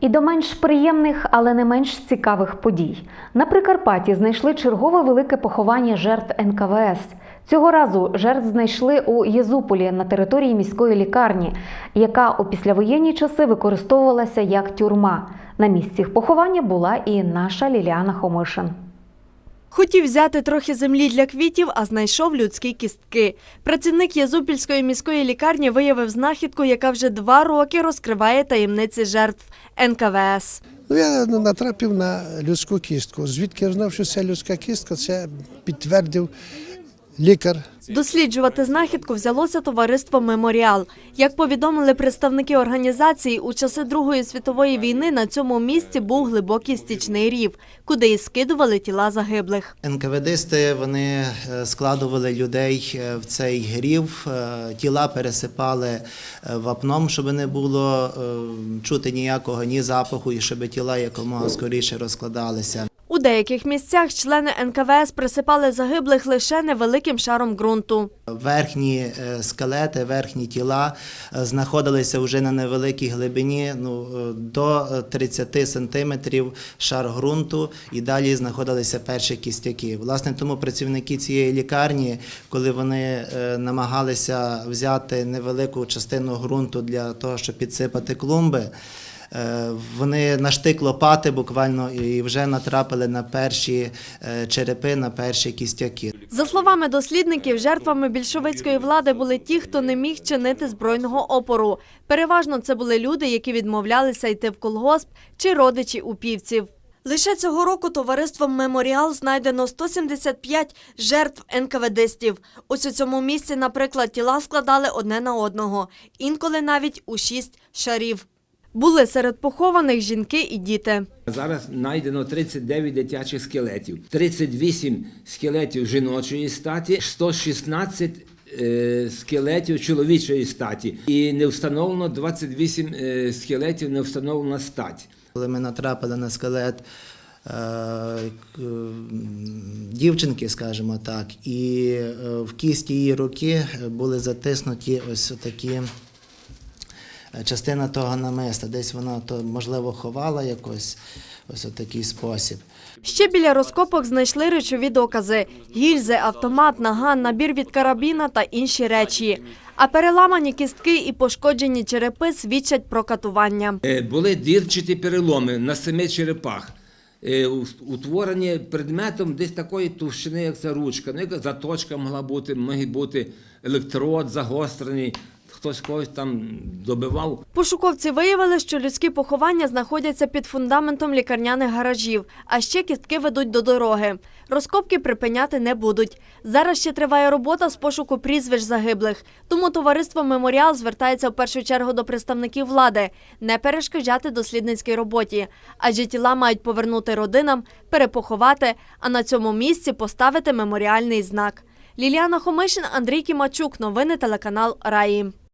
І до менш приємних, але не менш цікавих подій. На Прикарпатті знайшли чергове велике поховання жертв НКВС. Цього разу жертв знайшли у Єзуполі на території міської лікарні, яка у післявоєнні часи використовувалася як тюрма. На місці поховання була і наша Ліліана Хомишин. Хотів взяти трохи землі для квітів, а знайшов людські кістки. Працівник Язупільської міської лікарні виявив знахідку, яка вже два роки розкриває таємниці жертв НКВС. Ну, я натрапив на людську кістку. Звідки я знав, що це людська кістка, це підтвердив лікар. Досліджувати знахідку взялося товариство Меморіал. Як повідомили представники організації, у часи Другої світової війни на цьому місці був глибокий стічний рів, куди і скидували тіла загиблих. НКВДисти вони е, складували людей е, в цей грів, е, тіла пересипали вапном, щоб не було чути ніякого ні запаху, і щоб тіла якомога скоріше розкладалися. У деяких місцях члени НКВС присипали загиблих лише невеликим шаром ґрунту. Верхні е, скелети, верхні тіла е, знаходилися вже на невеликій глибині, ну е, до 30 сантиметрів шар ґрунту, і далі знаходилися перші кістяки. Власне, тому працівники цієї лікарні, коли вони намагалися взяти невелику частину ґрунту для того, щоб підсипати клумби. Е, Вони на штик лопати буквально і вже натрапили на перші е, черепи, на перші кістяки. За словами дослідників, жертвами більшовицької влади були ті, хто не міг чинити збройного опору. Переважно це були люди, які відмовлялися йти в колгосп чи родичі упівців. Лише цього року товариством Меморіал знайдено 175 жертв НКВДстів. Ось у цьому місці, наприклад, тіла складали одне на одного, інколи навіть у шість шарів. Були серед похованих жінки і діти. Зараз знайдено 39 дитячих скелетів, 38 скелетів жіночої статі, 116 е, скелетів чоловічої статі. І не встановлено 28 е, скелетів, не встановлена стать. Коли ми натрапили на скелет е, дівчинки, скажімо так, і е, в кісті її руки були затиснуті ось такі частина того намиста. Десь вона то можливо ховала якось ось у такий спосіб. Ще біля розкопок знайшли речові докази: гільзи, автомат, наган, набір від карабіна та інші речі. А переламані кістки і пошкоджені черепи свідчать про катування. Е, Були дірчаті переломи на семи черепах. е, у- Утворені предметом десь такої товщини, як ця ручка. Ну, заточка могла бути, міг бути електрод загострений, хтось когось там добивав. Пошуковці виявили, що людські поховання знаходяться під фундаментом лікарняних гаражів, а ще кістки ведуть до дороги. Розкопки припиняти не будуть. Зараз ще триває робота з пошуку прізвищ загиблих. Тому товариство Меморіал звертається в першу чергу до представників влади не перешкоджати дослідницькій роботі, адже тіла мають повернути родинам, перепоховати, а на цьому місці поставити меморіальний знак. Ліліана Хомишин, Андрій Кімачук. Новини телеканал Раї.